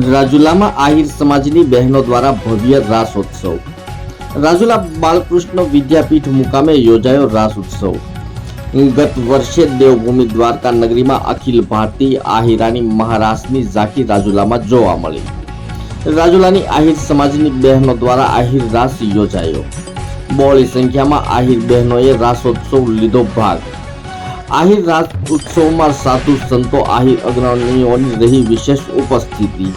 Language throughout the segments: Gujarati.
રાજુલામાં આહિર સમાજની બહેનો દ્વારા ભવ્ય રાસ ઉત્સવ. રાજુલા બાલકૃષ્ણ વિદ્યાપીઠ મુકામે યોજાયો રાસ ઉત્સવ. ગત વર્ષે દેવભૂમિ દ્વારકા નગરીમાં અખિલ ભારતીય આહિરાની મહારાસની ઝાંખી રાજુલામાં જોવા મળી. રાજુલાની આહિર સમાજની બહેનો દ્વારા આહિર રાસ યોજાયો. બહોળી સંખ્યામાં આહિર બહેનોએ રાસોત્સવ લીધો ભાગ. આહિર રાસ ઉત્સવમાં સાધુ સંતો આહિર અગ્રણીઓની રહી વિશેષ ઉપસ્થિતિ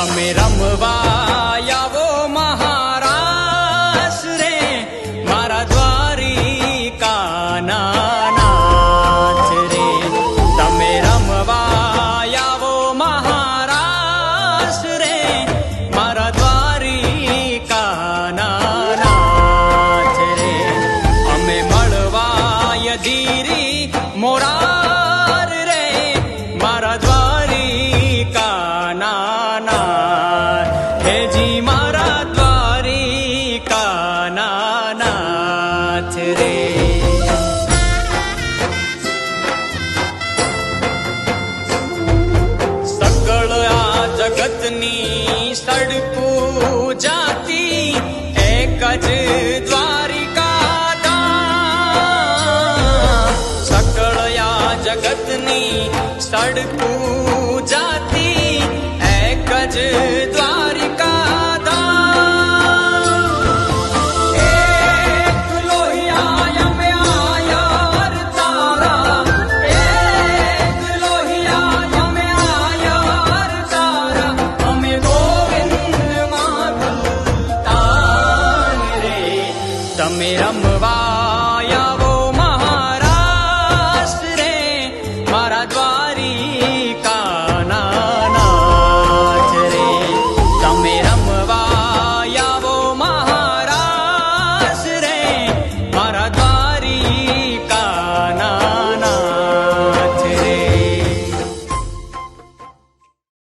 તમે રમવા મારા દ્વારિકાના નાથ રે સકળ આ જગતની સડકું જાતી, એક જ દ્વારિકા. સકળ આ જગતની સડકું જાતી, એક જ मेरा